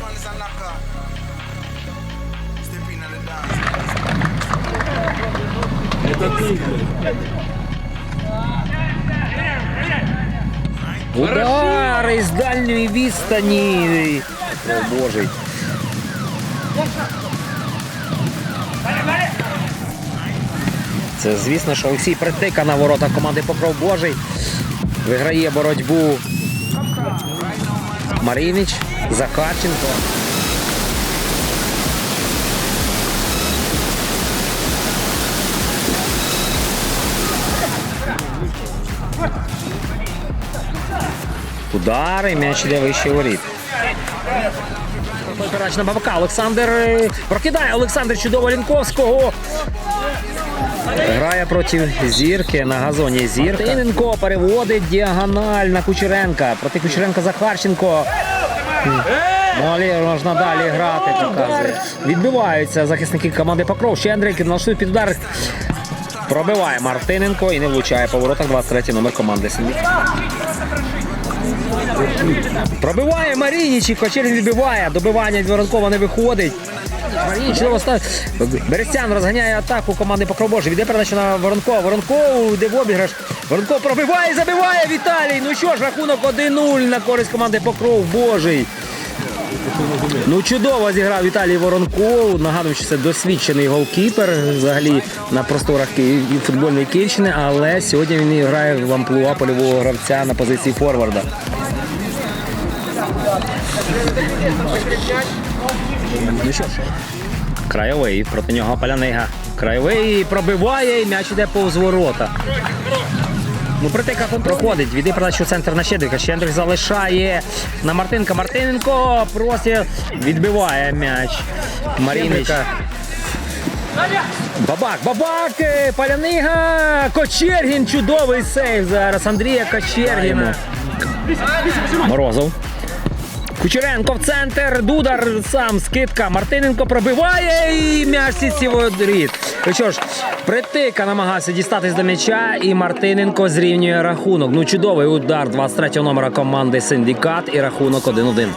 one is a knocker. Step in on the dance. Удар із дальньої відстані. О, Божий. Це, звісно, що Олексій Притика на ворота команди Покров Божий. Виграє боротьбу Маринич, Захарченко. Удар і м'яч іде вище воріт. Передач на Бабака. Олександр е, прокидає Олександр чудово Лінковського. Грає проти зірки на газоні зірка. Тиненко переводить діагональ на Кучеренка. Проти Кучеренка Захарченко. Малі можна далі грати, показує. Відбиваються захисники команди Покров. Щендрик налаштує під удар. Пробиває Мартиненко і не влучає по воротах 23 номер команди Синді. Пробиває Марініч і Кочерін відбиває. Добивання від Воронкова не виходить. Берестян розганяє атаку команди Покров Божий. Віде передачу на Воронкова. Воронков йде в обіграш. Воронков пробиває, забиває Віталій. Ну що ж, рахунок 1-0 на користь команди Покров Божий. Ну чудово зіграв Віталій Воронков. Нагадую, що це досвідчений голкіпер взагалі на просторах футбольної Київщини, але сьогодні він грає в амплуа польового гравця на позиції форварда. Ну що ж, краєвий проти нього Палянига. Краєвий пробиває і м'яч іде повз ворота. Ну, притика проходить. Віди передачу центр на Щедрика. Щедрик залишає на Мартинка. Мартиненко просить, відбиває м'яч. Марінич. Бабак, бабак, е, Палянига, Кочергін, чудовий сейв зараз. Андрія Кочергіна. Морозов. Кучеренко в центр, Дудар сам, скидка. Мартиненко пробиває і м'яч сітці воріт. Ну що ж, притика намагався дістатись до м'яча, і Мартиненко зрівнює рахунок. Ну, чудовий удар 23-го номера команди Синдикат і рахунок 1-1.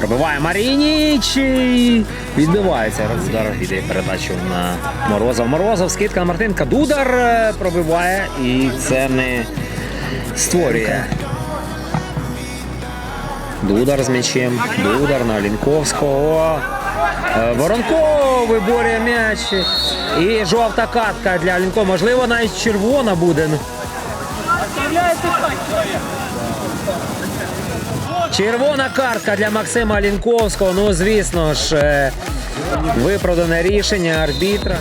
Пробиває Марініч. і Відбивається удар. Іде передачу на Морозов. Морозов, скидка на Мартинка. Дудар е, пробиває і це не створює. Дудар з м'ячем. Дудар на Лінковського. Е, Воронков виборює м'яч. І жовта катка для Лінкова. Можливо, навіть червона буде. Червона картка для Максима Лінковського. Ну, звісно ж, е, виправдане рішення арбітра.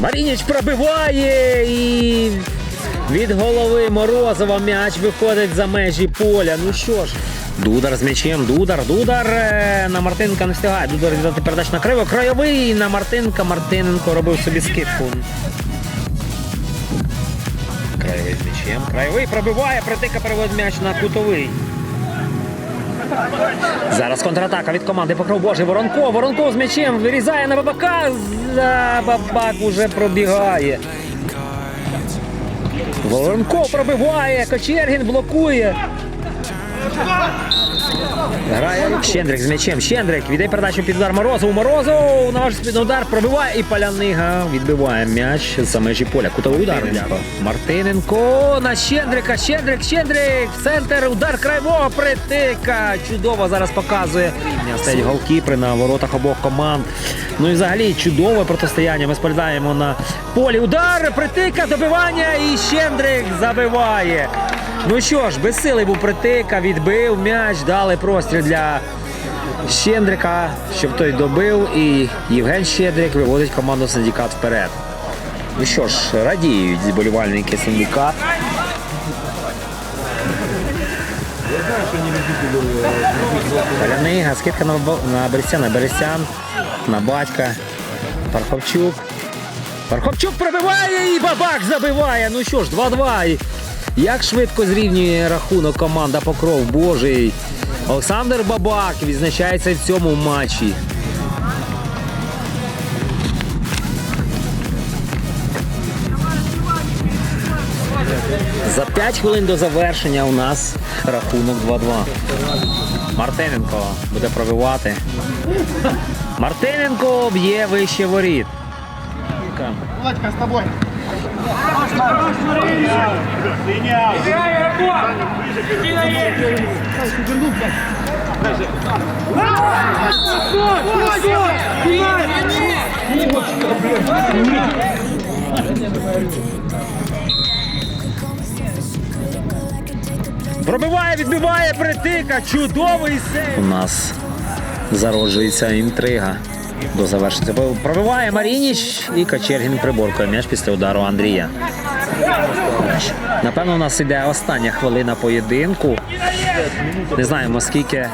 Марініч пробиває і від голови Морозова м'яч виходить за межі поля. Ну що ж. Дудар з м'ячем, Дудар, Дудар е, на Мартинка не встигає. Дудар віддати передачу на криво. Крайовий на Мартинка. Мартиненко робив собі скидку. Краєвий з м'ячем. Краєвий пробиває, протика переводить м'яч на кутовий. Зараз контратака від команди Покров Божий. Воронко. Воронко з м'ячем вирізає на бабака. Бабак уже пробігає. Воронко пробиває. Кочергін блокує. Грає Щендрик з м'ячем. Щендрик віддає передачу під удар Морозову. Морозов наважиться під удар, пробиває і Палянига відбиває м'яч за межі поля. Кутовий удар. Мартиненко на Щендрика. Щендрик, Щендрик. В центр. Удар крайвого притика. Чудово зараз показує. Стоять голкіпри на воротах обох команд. Ну і взагалі чудове протистояння. Ми споглядаємо на полі. Удар, притика, добивання і Щендрик забиває. Ну що ж, безсилий був притика, відбив м'яч, дали простріл для Щендрика, щоб той добив. І Євген Щедрик виводить команду Синдикат вперед. Ну що ж, радіють зболівальники Синдикат. Полянига, скидка на, на Берестяна, Берестян, на батька, Парховчук. Парховчук пробиває і бабак забиває. Ну що ж, 2-2. Як швидко зрівнює рахунок команда Покров Божий. Олександр Бабак відзначається в цьому матчі. За 5 хвилин до завершення у нас рахунок 2-2. Мартиненко буде пробивати. Мартиненко б'є вище воріт. Владька, с тобой. Пробиває, відбиває притика. Чудовий сейв. У нас зароджується інтрига. До завершення. Пробиває Марініч і Качергін приборкує м'яч після удару Андрія. Напевно, у нас іде остання хвилина поєдинку. Не знаємо, скільки